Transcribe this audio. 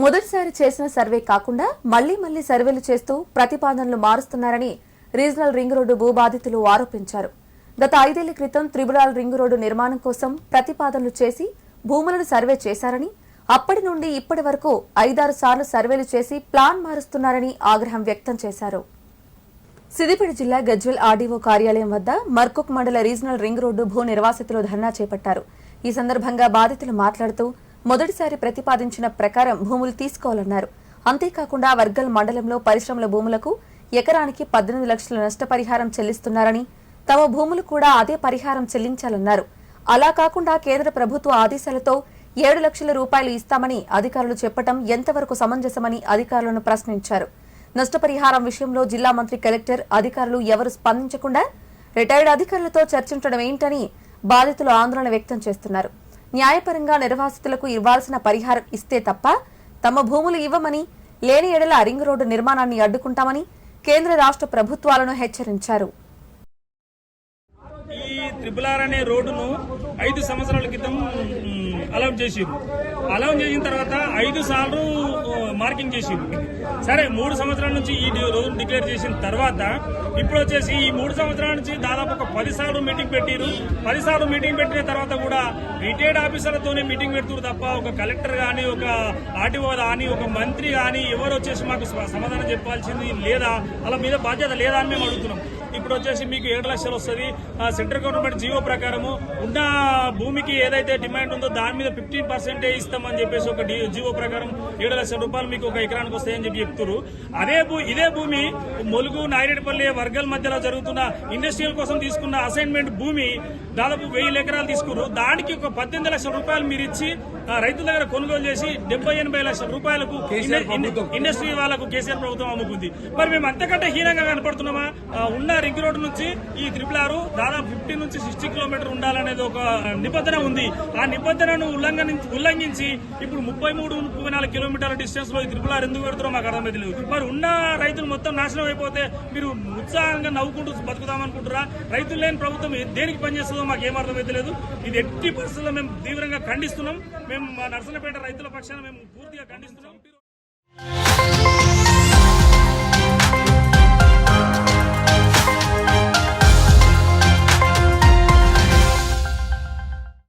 మొదటిసారి చేసిన సర్వే కాకుండా మళ్ళీ మళ్ళీ సర్వేలు చేస్తూ ప్రతిపాదనలు మారుస్తున్నారని రీజనల్ రింగ్ రోడ్డు భూబాధితులు ఆరోపించారు. గత ఐదేళ్ళ క్రితం త్రిబులాల్ రింగ్ రోడ్డు నిర్మాణం కోసం ప్రతిపాదనలు చేసి భూములను సర్వే చేశారని అప్పటి నుండి ఇప్పటి వరకు ఐదారు సార్లు సర్వేలు చేసి ప్లాన్ మారుస్తున్నారని ఆగ్రహం వ్యక్తం చేశారు. సిద్దిపేట జిల్లా గజ్వెల్ ఆర్డీఓ కార్యాలయం వద్ద మర్కుక్ మండల రీజనల్ రింగ్ రోడ్డు భూ నిర్వాసితులు ధర్నా చేపట్టారు. ఈ సందర్భంగా బాధితులు మాట్లాడుతూ మొదటిసారి ప్రతిపాదించిన ప్రకారం భూములు తీసుకోవాలన్నారు. అంతేకాకుండా వర్గల్ మండలంలో పరిశ్రమల భూములకు ఎకరానికి పద్దెనిమిది లక్షల నష్టపరిహారం చెల్లిస్తున్నారని తమ భూములు కూడా అదే పరిహారం చెల్లించాలన్నారు. అలా కాకుండా కేంద్ర ప్రభుత్వ ఆదేశాలతో ఏడు లక్షల రూపాయలు ఇస్తామని అధికారులు చెప్పటం ఎంతవరకు సమంజసమని అధికారులను ప్రశ్నించారు. నష్టపరిహారం విషయంలో జిల్లా మంత్రి కలెక్టర్ అధికారులు ఎవరు స్పందించకుండా రిటైర్డ్ అధికారులతో చర్చించడం ఏంటని బాధితులు ఆందోళన వ్యక్తం చేస్తున్నారు. న్యాయపరంగా నిర్వాసితులకు ఇవ్వాల్సిన పరిహారం ఇస్తే తప్ప తమ భూములు ఇవ్వమని లేని ఎడల రింగ్ రోడ్డు నిర్మాణాన్ని అడ్డుకుంటామని కేంద్ర రాష్ట్ర ప్రభుత్వాలను హెచ్చరించారు. ఈ త్రిపుల్ అనే రోడ్డును ఐదు సంవత్సరాల క్రితం అలౌట్ అలౌట్ చేసిన తర్వాత ఐదు సార్లు మార్కింగ్ చేసింది సరే మూడు సంవత్సరాల నుంచి ఈ రోజు డిక్లేర్ చేసిన తర్వాత ఇప్పుడు వచ్చేసి ఈ మూడు సంవత్సరాల నుంచి దాదాపు ఒక పదిసార్లు మీటింగ్ పెట్టిరు పది సార్లు మీటింగ్ పెట్టిన తర్వాత కూడా రిటైర్డ్ ఆఫీసర్లతోనే మీటింగ్ పెడుతురు తప్ప ఒక కలెక్టర్ కానీ ఒక ఆర్టీఓ కానీ ఒక మంత్రి కానీ ఎవరు వచ్చేసి మాకు సమాధానం చెప్పాల్సింది లేదా? అలా మీద బాధ్యత లేదా అని మేము అడుగుతున్నాం. ఇప్పుడు వచ్చేసి మీకు ఏడు లక్షలు వస్తుంది. సెంట్రల్ గవర్నమెంట్ జీవో ప్రకారము ఉన్న భూమికి ఏదైతే డిమాండ్ ఉందో దాని మీద ఫిఫ్టీన్ పర్సెంటే ఇస్తామని చెప్పేసి ఒక డి- జీవో ప్రకారం ఏడు లక్షల రూపాయలు మీకు ఒక ఎకరానికి వస్తాయని చెప్పి చెప్తున్నారు అదే ఇదే భూమి మొలుగు నాయుడుపల్లి వర్గల్ మధ్యలో జరుగుతున్న ఇండస్ట్రియల్ కోసం తీసుకున్న అసైన్మెంట్ భూమి దాదాపు వెయ్యి ఎకరాలు తీసుకున్నారు దానికి ఒక పద్దెనిమిది లక్షల రూపాయలు మీరు ఇచ్చి రైతుల దగ్గర కొనుగోలు చేసి డెబ్బై ఎనభై లక్షల రూపాయలకు ఇండ- ఇండ- ఇండస్ట్రీ వాళ్ళకు కేసీఆర్ ప్రభుత్వం అమ్ముకుంది. మరి మేము అంతకంటే హీనంగా కనపడుతున్నామా? ఉన్న రింగ్ రోడ్ నుంచి ఈ త్రిపుల్ ఆరు దాదాపు ఫిఫ్టీ నుంచి సిక్స్టీ కిలోమీటర్ ఉండాలనేది ఒక నిబంధన ఉంది. ఆ నిబంధనను ఉల్లంఘనించి ఉల్లంఘించి ఇప్పుడు ముప్పై మూడు ముప్పై నాలుగు కిలోమీటర్ల డిస్టెన్స్ లో త్రిపుల్ ఆర్ ఎందుకు పెడుతున్నారో మాకు అర్థమైతలేదు మరి ఉన్న రైతులు మొత్తం నాశనం అయిపోతే మీరు ఉత్సాహంగా నవ్వుకుంటూ బతుకుదామనుకుంటారా రైతులు లేని ప్రభుత్వం దేనికి పనిచేస్తుందో మాకు ఏం అర్థమైతలేదు ఇది ఎట్టి పరిస్థితుల్లో మేము తీవ్రంగా ఖండిస్తున్నాం. మేము మా నర్సనపేట రైతుల పక్షాన మేము పూర్తిగా ఖండిస్తున్నాం.